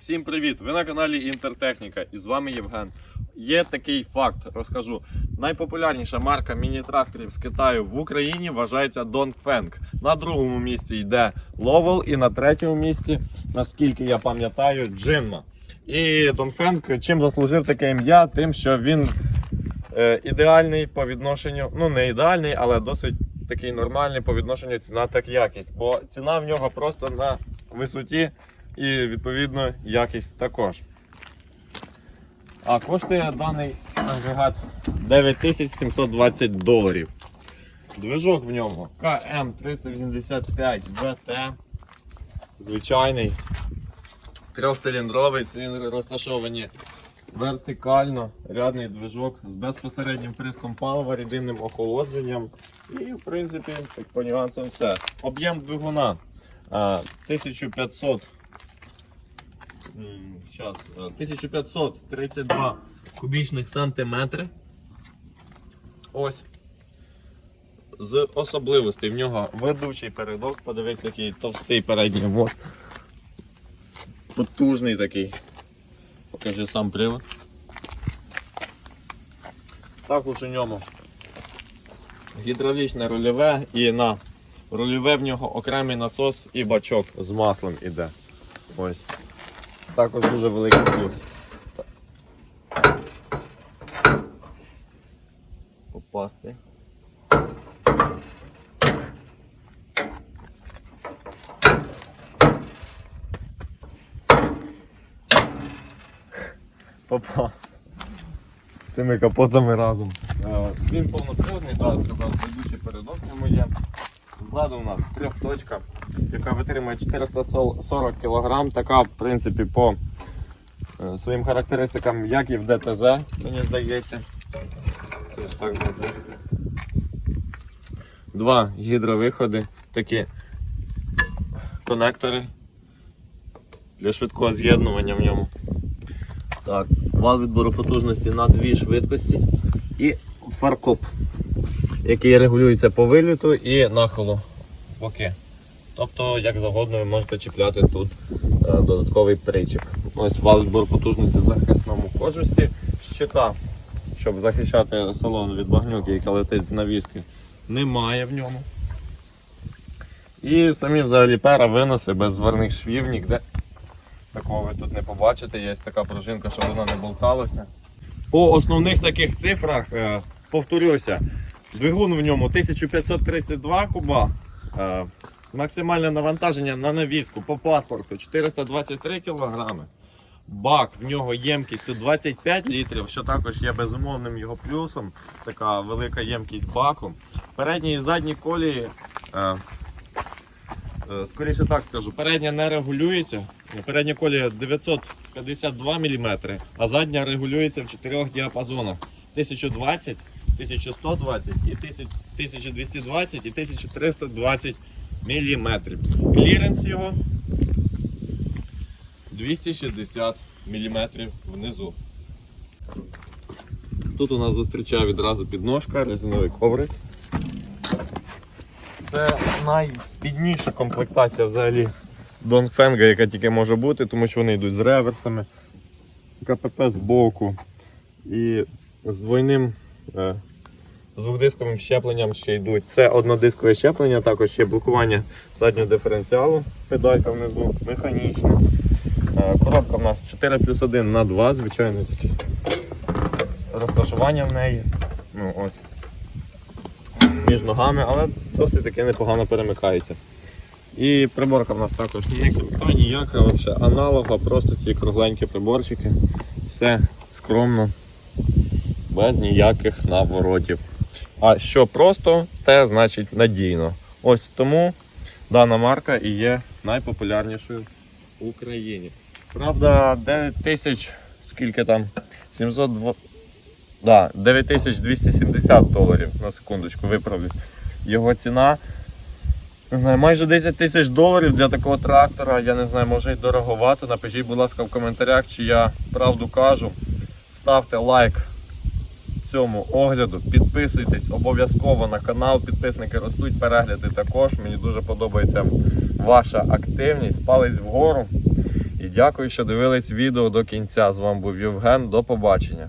Всім привіт! Ви на каналі Інтертехніка і з вами Євген. Є такий факт, розкажу. Найпопулярніша марка міні-тракторів з Китаю в Україні вважається Dongfeng. На другому місці йде Lowell і на третьому місці, наскільки я пам'ятаю, Jinma. І Dongfeng чим заслужив таке ім'я? Тим, що він е, ідеальний по відношенню, ну не ідеальний, але досить такий нормальний по відношенню ціна так якість. Бо ціна в нього просто на висоті і відповідно якість також. А коштує даний агрегат 9720 доларів. Движок в ньому КМ385 ВТ. Звичайний. Трьохциліндровий, циліндри розташовані вертикально, рядний движок з безпосереднім приском палива, рідинним охолодженням. І, в принципі, так по нюансам все. Об'єм двигуна 1500 М, Щас, е, 1532 кубічних сантиметри. Ось. З особливостей в нього ведучий передок, подивись, який товстий передній мост. Потужний такий. Покажи сам привод. Також у ньому гідравлічне рульове і на рульове в нього окремий насос і бачок з маслом іде. Ось. Також дуже великий плюс. Попасти. Попав. З тими капотами разом. Е, Він повноприводний, так, сказав, ведучий передок ньому є. Ззаду у нас трьохточка, яка витримує 440 кг. Така, в принципі, по е, своїм характеристикам, як і в ДТЗ, мені здається. Так. Два гідровиходи, такі конектори для швидкого з'єднування в ньому. Так, вал відбору потужності на дві швидкості і фаркоп, який регулюється по виліту і нахилу в боки. Тобто, як завгодно, ви можете чіпляти тут е, додатковий причіп. Ось вал потужності в захисному кожусі, щита, щоб захищати салон від багнюки, яка летить на віскі, немає в ньому. І самі взагалі пера виноси без зверних швів, ніде такого ви тут не побачите. Є така пружинка, щоб вона не болталася. По основних таких цифрах е, повторюся, двигун в ньому 1532 куба. Е, максимальне навантаження на навіску по паспорту 423 кг. Бак в нього ємкістю 25 літрів, що також є безумовним його плюсом. Така велика ємкість баку. Передні і задні колії. Е, Е, Скоріше так скажу, передня не регулюється. Передня колія 952 мм, а задня регулюється в чотирьох діапазонах: 1020, 1120, і 1220 і 1320 мм. Кліренс його 260 мм внизу. Тут у нас зустрічає відразу підножка, резиновий коврик. Це найбідніша комплектація взагалі Донгфенга, яка тільки може бути, тому що вони йдуть з реверсами, КПП з боку і з двойним з двохдисковим щепленням ще йдуть. Це однодискове щеплення, також ще блокування заднього диференціалу, педалька внизу, механічна. Е, Коробка в нас 4 плюс 1 на 2, звичайно, розташування в неї. Ну, ось між ногами, але досить таки непогано перемикається. І приборка в нас також не ніяка, аналога, просто ці кругленькі приборчики. Все скромно, без ніяких наворотів. А що просто, те значить надійно. Ось тому дана марка і є найпопулярнішою в Україні. Правда, 9000, скільки там? 702. Да, 9270 доларів на секундочку виправлюсь. Його ціна. Не знаю, майже 10 тисяч доларів для такого трактора. Я не знаю, може й дороговато. Напишіть, будь ласка, в коментарях, чи я правду кажу. Ставте лайк цьому огляду, підписуйтесь обов'язково на канал. Підписники ростуть, перегляди також. Мені дуже подобається ваша активність. Палець вгору. І дякую, що дивились відео до кінця. З вами був Євген. До побачення.